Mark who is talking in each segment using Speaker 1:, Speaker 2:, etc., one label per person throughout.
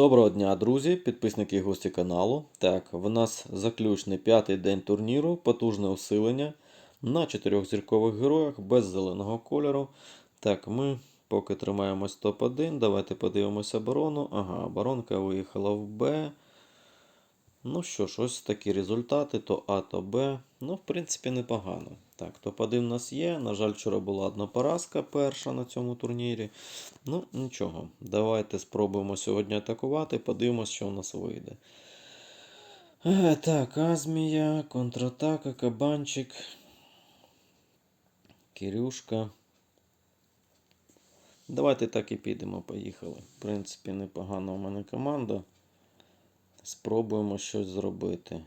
Speaker 1: Доброго дня, друзі, підписники і гості каналу. Так, в нас заключний п'ятий день турніру, потужне усилення на чотирьохзіркових героях без зеленого кольору. Так, ми поки тримаємось топ-1. Давайте подивимося оборону. Ага, оборонка виїхала в Б. Ну що ж, ось такі результати: то А, то Б. Ну, в принципі, непогано. Так, топ-1 у нас є. На жаль, вчора була одна поразка перша на цьому турнірі. Ну, нічого. Давайте спробуємо сьогодні атакувати, подивимось, що у нас вийде. Е, Так, Азмія, контратака, кабанчик. Кирюшка. Давайте так і підемо, поїхали. В принципі, непогана у мене команда. Спробуємо щось зробити.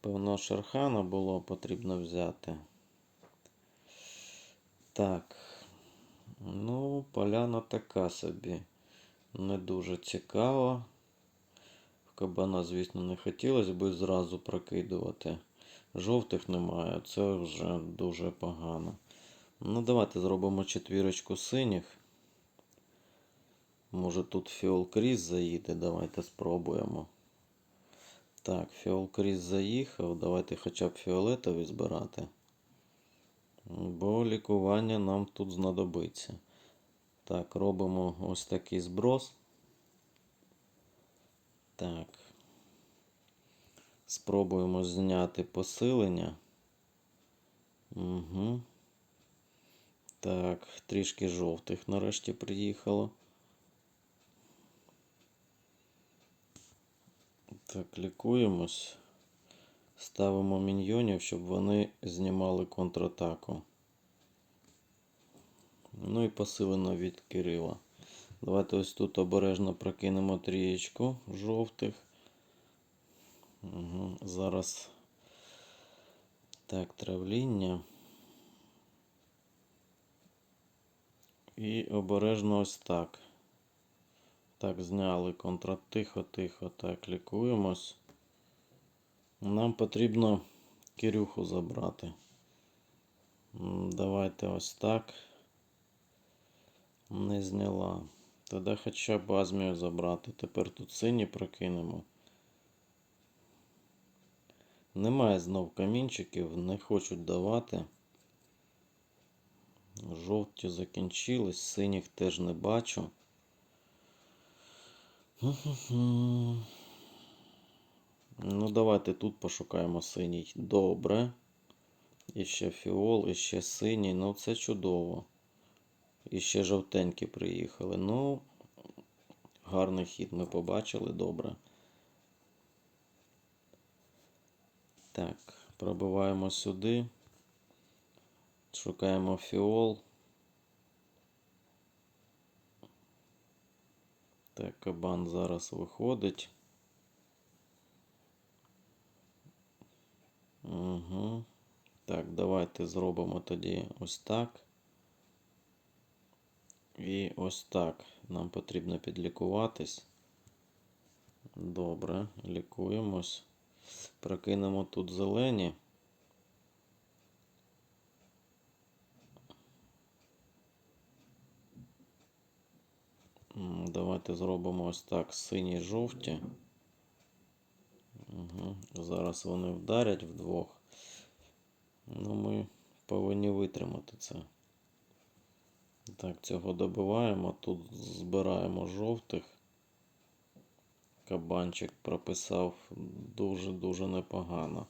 Speaker 1: Певно, Шерхана було потрібно взяти. Так. Ну, поляна така собі. Не дуже цікава. В кабана, звісно, не хотілося би зразу прокидувати. Жовтих немає, це вже дуже погано. Ну, давайте зробимо четвірочку синіх. Може тут Фіол Кріс заїде, давайте спробуємо. Так, Фіол Кріс заїхав. Давайте хоча б фіолетові збирати. Бо лікування нам тут знадобиться. Так, робимо ось такий зброс. Так. Спробуємо зняти посилення. Угу. Так, трішки жовтих нарешті приїхало. Так, лікуємось. Ставимо міньйонів, щоб вони знімали контратаку. Ну і посилено від Кирила. Давайте ось тут обережно прокинемо трієчку жовтих. Угу. Зараз так, травління. І обережно ось так. Так, зняли контракт. Тихо, тихо. Так, лікуємось. Нам потрібно Кирюху забрати. Давайте ось так. Не зняла. Тоді хоча б Азмію забрати. Тепер тут сині прокинемо. Немає знов камінчиків, не хочуть давати. Жовті закінчились, синіх теж не бачу. Ну, давайте тут пошукаємо синій. Добре. І ще фіол, і ще синій. Ну, це чудово. І ще жовтенькі приїхали. Ну, гарний хід ми побачили, добре. Так, пробиваємо сюди. Шукаємо фіол. Так, кабан зараз виходить. Угу. Так, давайте зробимо тоді ось так. І ось так. Нам потрібно підлікуватись. Добре, лікуємось. Прокинемо тут зелені. М, Давайте зробимо ось так сині жовті. Угу. Зараз вони вдарять вдвох. Ну, ми повинні витримати це. Так, цього добиваємо. Тут збираємо жовтих. Кабанчик прописав дуже-дуже непогано.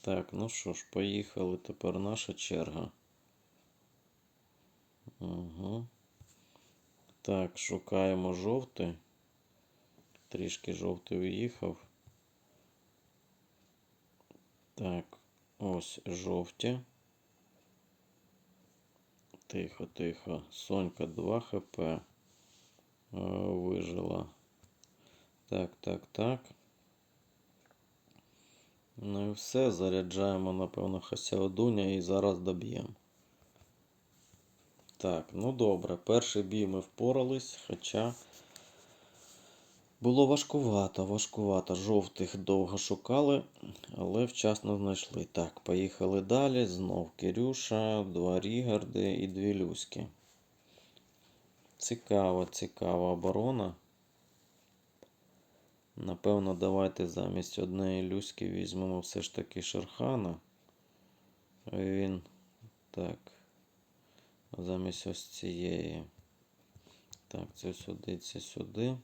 Speaker 1: Так, ну що ж, поїхали. Тепер наша черга. Угу. Так, шукаємо жовтий. Трішки жовтий уїхав. Так, ось жовті. Тихо, тихо. Сонька 2 хп. Е, Вижила. Так, так, так. Ну і все. Заряджаємо, напевно, Хасяодуня і зараз доб'ємо. Так, ну добре. Перший бій ми впорались, хоча було важкувато, важкувато. Жовтих довго шукали, але вчасно знайшли. Так, поїхали далі. Знов Кирюша, два Рігарди і дві Люськи. Цікава, цікава оборона. Напевно, давайте замість однієї люськи візьмемо все ж таки Шерхана. Він так. Замість ось цієї. Так, це сюди, це сюди.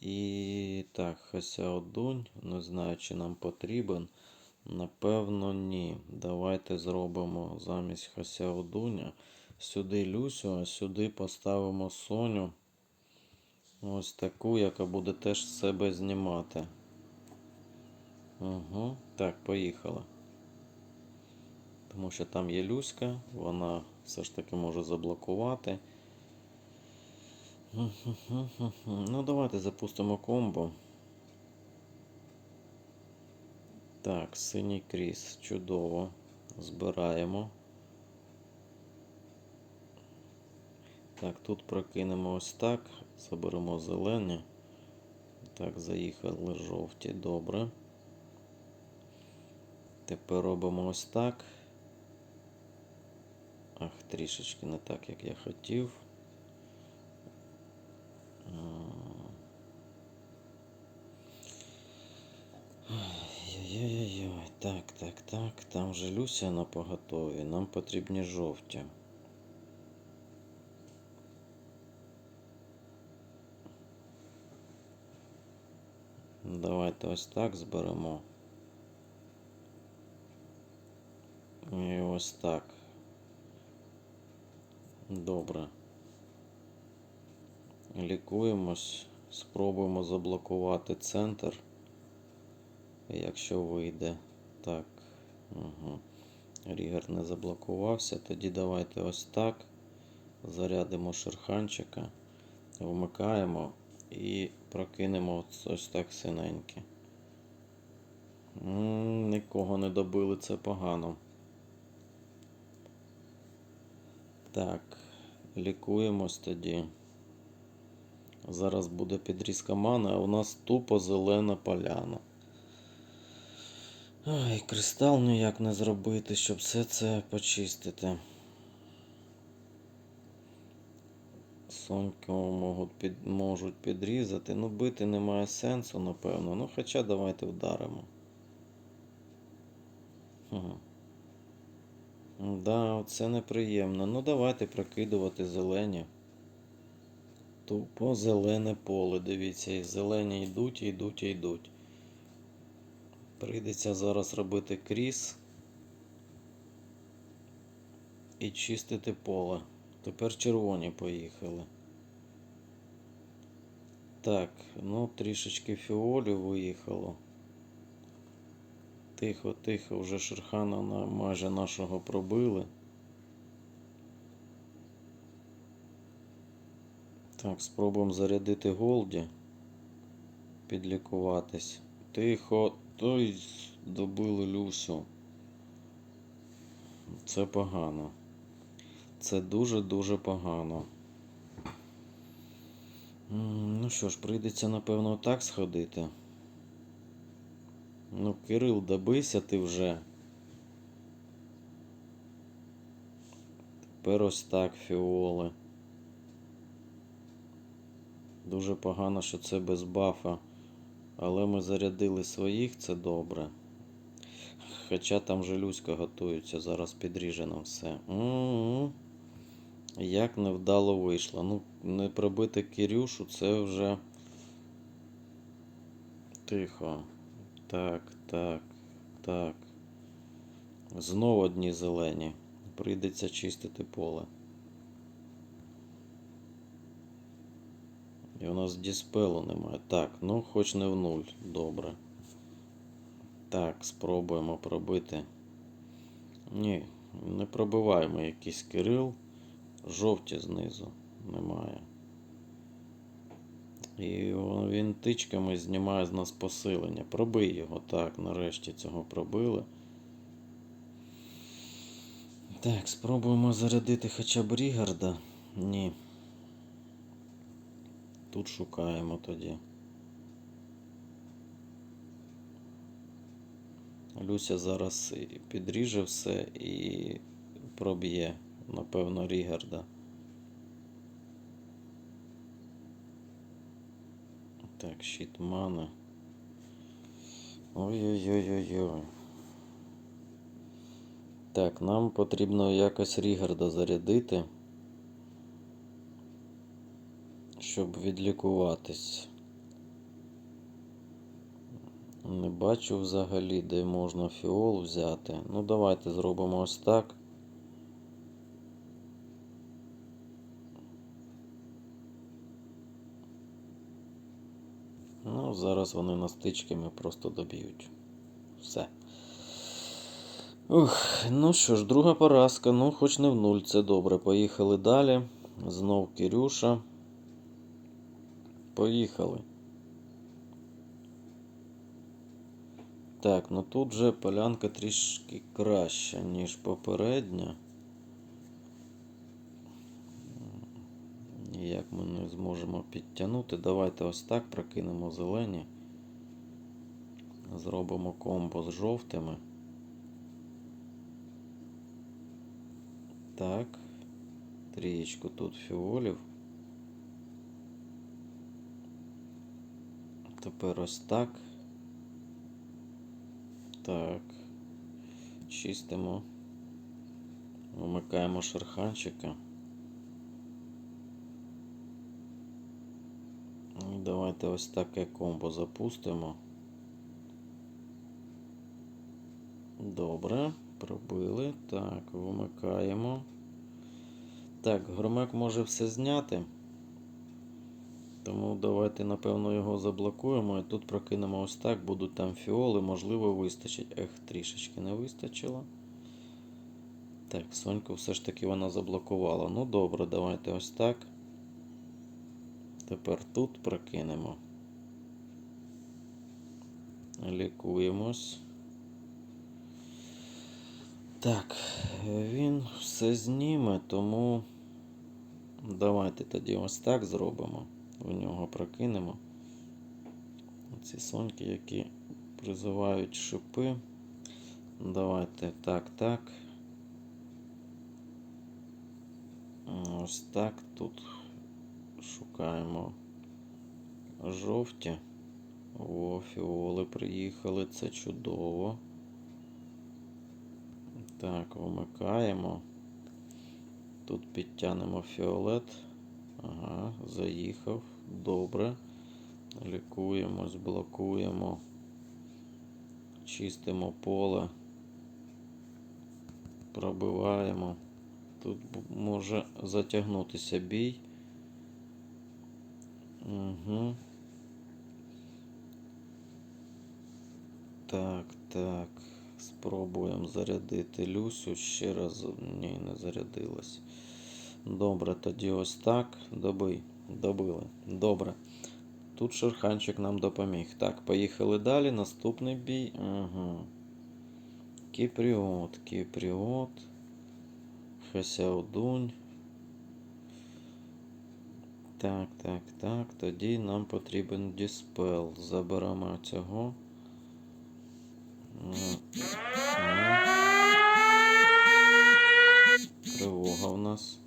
Speaker 1: І так, Хасяодунь. Не знаю, чи нам потрібен. Напевно, ні. Давайте зробимо замість Хасяодуня. Сюди Люсю, а сюди поставимо Соню. Ось таку, яка буде теж себе знімати. Угу. Так, поїхали. Тому що там є Люська, вона все ж таки може заблокувати. Ну, давайте запустимо комбо. Так, синій кріс. Чудово. Збираємо. Так, тут прокинемо ось так. Заберемо зелені. Так, заїхали жовті. Добре. Тепер робимо ось так. Ах, трішечки не так, як я хотів. Ой-ой-ой, так, так, так. Там же Люся на поготові. Нам потрібні жовті. Давайте ось так зберемо. І ось так. Добре. Лікуємось. Спробуємо заблокувати центр. Якщо вийде. Так. Угу. Рігер не заблокувався. Тоді давайте ось так. Зарядимо шерханчика. Вмикаємо і прокинемо ось так синеньке. Нікого не добили, це погано. Так, лікуємось тоді. Зараз буде підрізка мани, а у нас тупо зелена поляна. Ай, кристал ніяк не зробити, щоб все це почистити. Соньку можуть, під, можуть підрізати. Ну, бити немає сенсу, напевно. Ну, хоча давайте вдаримо. Хм. Да, це неприємно. Ну, давайте прокидувати зелені. Тупо зелене поле. Дивіться, і зелені йдуть, і йдуть, і йдуть. Прийдеться зараз робити кріс і чистити поле. Тепер червоні поїхали. Так, ну трішечки фіолів виїхало. Тихо, тихо, вже Шерхана на майже нашого пробили. Так, спробуємо зарядити Голді. Підлікуватись. Тихо, той добили Люсю. Це погано. Це дуже-дуже погано. Ну що ж, прийдеться, напевно, так сходити. Ну, Кирил, добийся ти вже. Тепер ось так фіоли. Дуже погано, що це без бафа. Але ми зарядили своїх, це добре. Хоча там же Люська готується, зараз підріже нам все. М-м-м. Як невдало вийшло. Ну, не пробити Кирюшу, це вже тихо. Так, так, так. Знову одні зелені. Прийдеться чистити поле. І у нас діспелу немає. Так, ну хоч не в нуль. Добре. Так, спробуємо пробити. Ні, не пробиваємо якийсь Кирил. Жовті знизу немає. І він тичками знімає з нас посилення. Пробий його. Так, нарешті цього пробили. Так, спробуємо зарядити хоча б Рігарда. Ні. Тут шукаємо тоді. Люся зараз підріже все і проб'є, напевно, Рігарда. Так, щит мани. Ой-ой-ой-ой-ой. Так, нам потрібно якось Рігарда зарядити, щоб відлікуватись. Не бачу взагалі, де можна фіол взяти. Ну, давайте зробимо ось так. Ну, зараз вони нас тичками просто доб'ють. Все. Ух, ну що ж, друга поразка. Ну, хоч не в нуль, це добре. Поїхали далі. Знов Кирюша. Поїхали. Так, ну тут же полянка трішки краща, ніж попередня. Ніяк ми не зможемо підтягнути. Давайте ось так прокинемо зелені. Зробимо комбо з жовтими. Так. Трієчку тут фіолів. Тепер ось так. Так. Чистимо. Вмикаємо шерханчика. І давайте ось таке комбо запустимо. Добре, пробили. Так, вмикаємо. Так, громек може все зняти. Тому давайте, напевно, його заблокуємо і тут прокинемо ось так, будуть там фіоли, можливо, вистачить. Ех, трішечки не вистачило. Так, Соньку все ж таки вона заблокувала. Ну добре, давайте ось так. Тепер тут прокинемо. Лікуємось. Так, він все зніме, тому давайте тоді ось так зробимо. В нього прокинемо. Ці соньки, які призивають шипи. Давайте так, так. Ось так тут шукаємо жовті. О, фіоли приїхали, це чудово. Так, вмикаємо. Тут підтягнемо фіолет. Ага, заїхав. Добре. Лікуємось, блокуємо. Чистимо поле. Пробиваємо. Тут може затягнутися бій. Угу. Так, так. Спробуємо зарядити Люсю. Ще раз. Ні, не зарядилась. Добре, тоді ось так. Добий. Добили. Добре. Тут Шерханчик нам допоміг. Так, поїхали далі. Наступний бій. Угу. Кіпріот, Кіпріот. Хасяудунь. Так, так, так. Тоді нам потрібен диспел. Заберемо цього. Тривога в нас.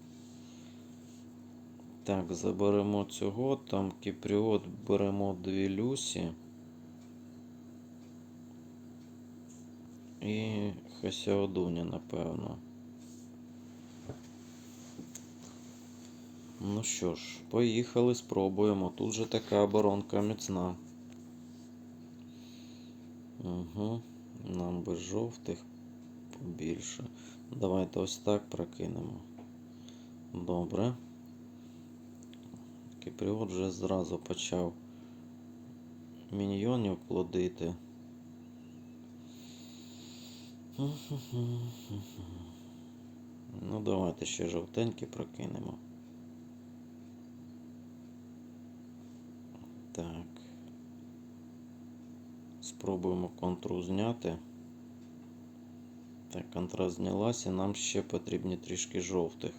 Speaker 1: Так, заберемо цього. Там Кіпріот беремо дві Люсі. І Хасяодуня, напевно. Ну що ж, поїхали, спробуємо. Тут же така оборонка міцна. Угу. Нам би жовтих побільше. Давайте ось так прокинемо. Добре. Кіпріот вже зразу почав міньйонів плодити. Ну, давайте ще жовтенькі прокинемо. Так. Спробуємо контру зняти. Так, контра знялася, нам ще потрібні трішки жовтих.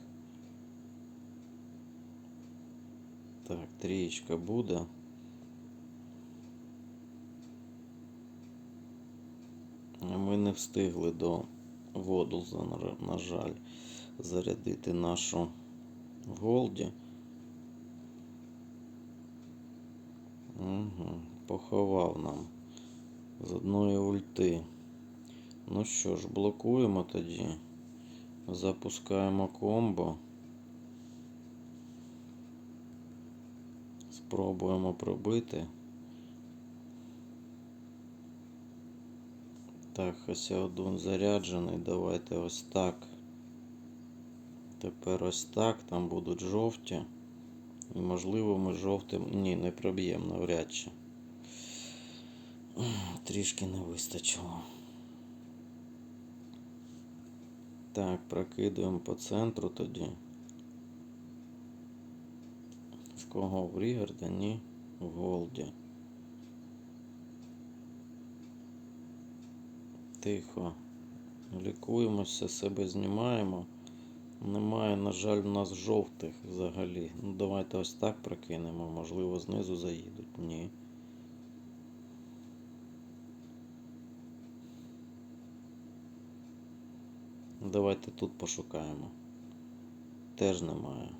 Speaker 1: Так, трієчка буде. Ми не встигли до воду, на жаль, зарядити нашу Голді. Угу. Поховав нам з одної ульти. Ну що ж, блокуємо тоді. Запускаємо комбо. Спробуємо пробити. Так, Хасіодун заряджений. Давайте ось так. Тепер ось так. Там будуть жовті. І можливо ми жовтим. Ні, не проб'ємо навряд чи. Трішки не вистачило. Так, прокидуємо по центру тоді. В кого в Рігарда? Ні, в Голді. Тихо. Лікуємося, себе знімаємо. Немає, на жаль, у нас жовтих взагалі. Ну, давайте ось так прокинемо. Можливо, знизу заїдуть. Ні. Давайте тут пошукаємо. Теж немає.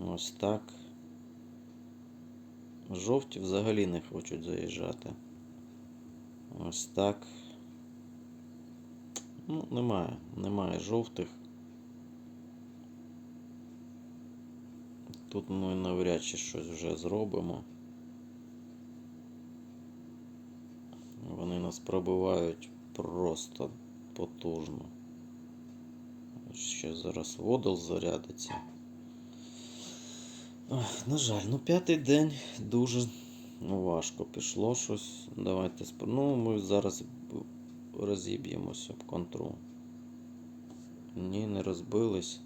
Speaker 1: Ось так. Жовті взагалі не хочуть заїжджати. Ось так. Ну, немає. Немає жовтих. Тут ми навряд чи щось вже зробимо. Вони нас пробивають просто потужно. Ще зараз водол зарядиться. Ой, на жаль, ну п'ятий день дуже важко пішло щось. Давайте спро... Ну, ми зараз розіб'ємося об контру. Ні, не розбились.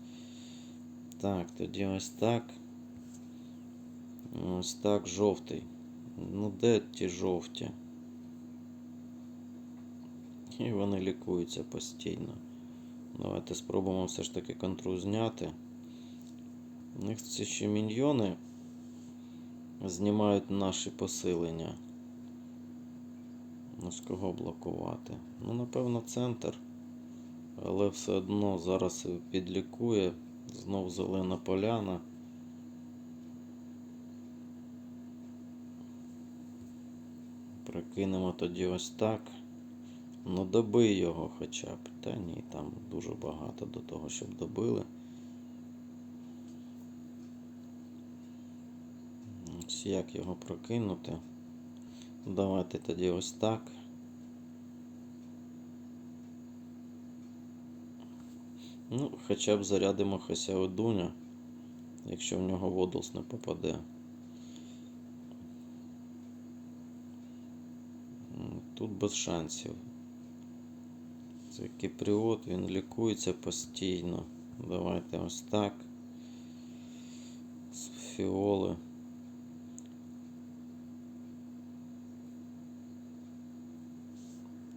Speaker 1: Так, тоді ось так. Ось так, жовтий. Ну де ті жовті? І вони лікуються постійно. Давайте спробуємо все ж таки контру зняти. У них ці ще міньйони знімають наші посилення. З кого блокувати? Ну, напевно, центр. Але все одно зараз підлікує. Знов зелена поляна. Прикинемо тоді ось так. Ну, доби його хоча б. Та ні, там дуже багато до того, щоб добили. Ось як його прокинути. Давайте тоді ось так. Ну, хоча б зарядимо Хасяодуня, якщо в нього водолс не попаде. Тут без шансів. Це кіпріот, він лікується постійно. Давайте ось так. Фіоли.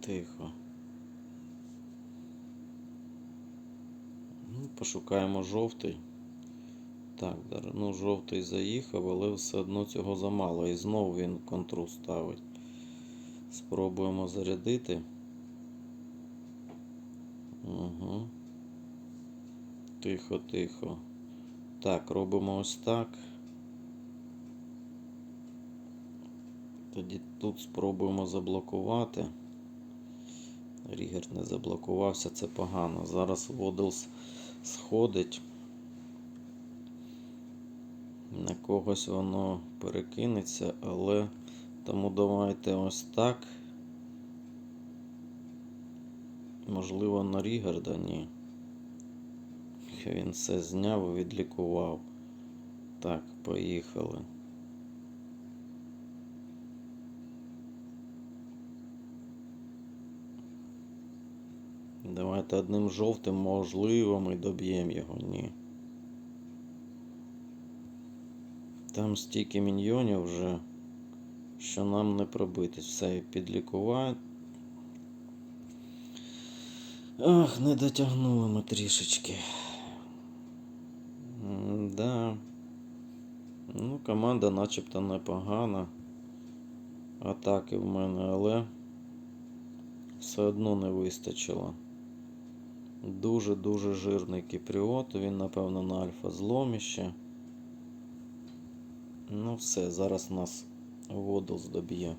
Speaker 1: Тихо. Ну, пошукаємо жовтий. Так, ну жовтий заїхав, але все одно цього замало. І знову він контру ставить. Спробуємо зарядити. Угу. Тихо, тихо. Так, робимо ось так. Тоді тут спробуємо заблокувати. Рігер не заблокувався, це погано. Зараз Водилс сходить. На когось воно перекинеться, але тому давайте ось так. Можливо, на Рігарда ні. Він все зняв і відлікував. Так, поїхали. Давайте одним жовтим, можливо, ми доб'ємо його, ні. Там стільки міньйонів вже, що нам не пробитись. Все підлікувати. Ах, не дотягнули ми трішечки. Да. Ну, команда начебто непогана. Атаки в мене, але все одно не вистачило. Дуже-дуже жирний кіпріот. Він, напевно, на альфа зломіще. Ну все, зараз нас Водолс доб'є.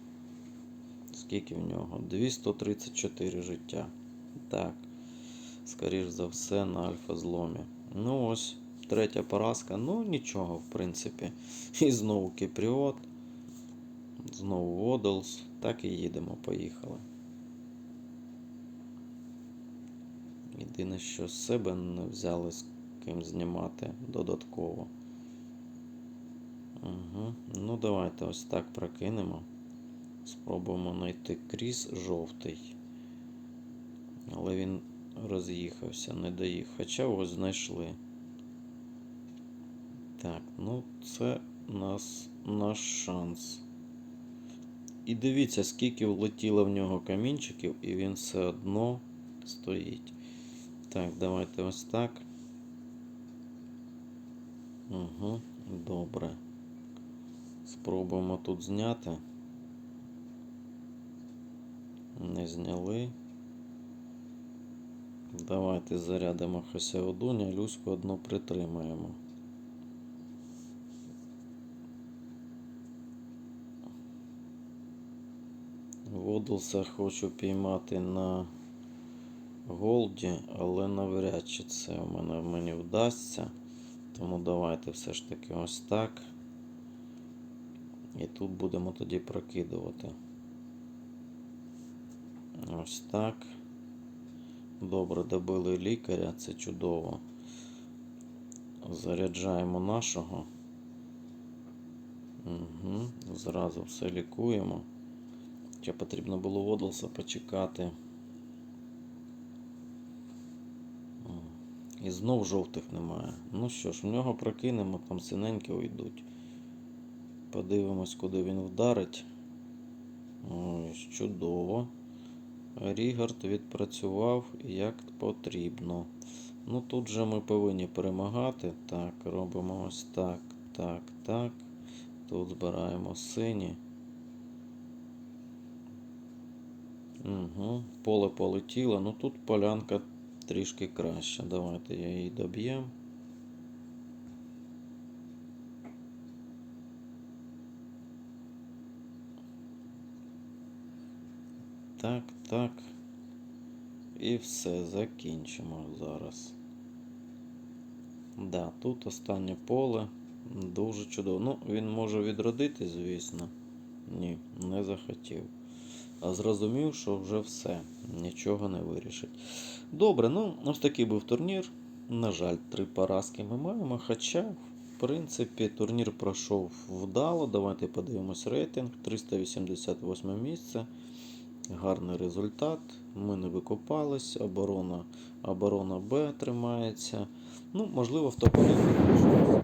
Speaker 1: Скільки в нього? 234 життя. Так. Скоріш за все на альфа зломі. Ну ось, третя поразка. Ну нічого, в принципі. І знову Кіпріот. Знову Водолс. Так і їдемо, поїхали. Єдине, що з себе не взяли з ким знімати додатково. Угу. Ну, давайте ось так прокинемо. Спробуємо знайти кріс жовтий. Але він роз'їхався, не доїхав. Хоча ось знайшли. Так, ну це нас наш шанс. І дивіться, скільки влетіло в нього камінчиків, і він все одно стоїть. Так, давайте ось так. Угу, добре. Спробуємо тут зняти. Не зняли. Давайте зарядимо Хасяодуня, Люську одну притримаємо. Водолса хочу піймати на Голді, але навряд чи це в мене мені вдасться. Тому давайте все ж таки ось так. І тут будемо тоді прокидувати. Ось так. Добре, добили лікаря, це чудово. Заряджаємо нашого. Угу. Зразу все лікуємо. Ще потрібно було Водолса почекати. І знов жовтих немає. Ну що ж, в нього прокинемо, там синенькі уйдуть. Подивимось, куди він вдарить. Ось, чудово. Рігард відпрацював як потрібно. Ну тут же ми повинні перемагати. Так, робимо ось так, так, так. Тут збираємо сині. Угу. Поле полетіло. Ну тут полянка трішки краща. Давайте я її доб'єм. Так, так. І все, закінчимо зараз. Да, тут останнє поле. Дуже чудово. Ну, він може відродити, звісно. Ні, не захотів. Зрозумів, що вже все, нічого не вирішить. Добре, ну ось такий був турнір. На жаль, три поразки ми маємо. Хоча, в принципі, турнір пройшов вдало. Давайте подивимось рейтинг. 388 місце. Гарний результат. Ми не викопались. Оборона, оборона Б тримається. Ну, можливо, в топ-1.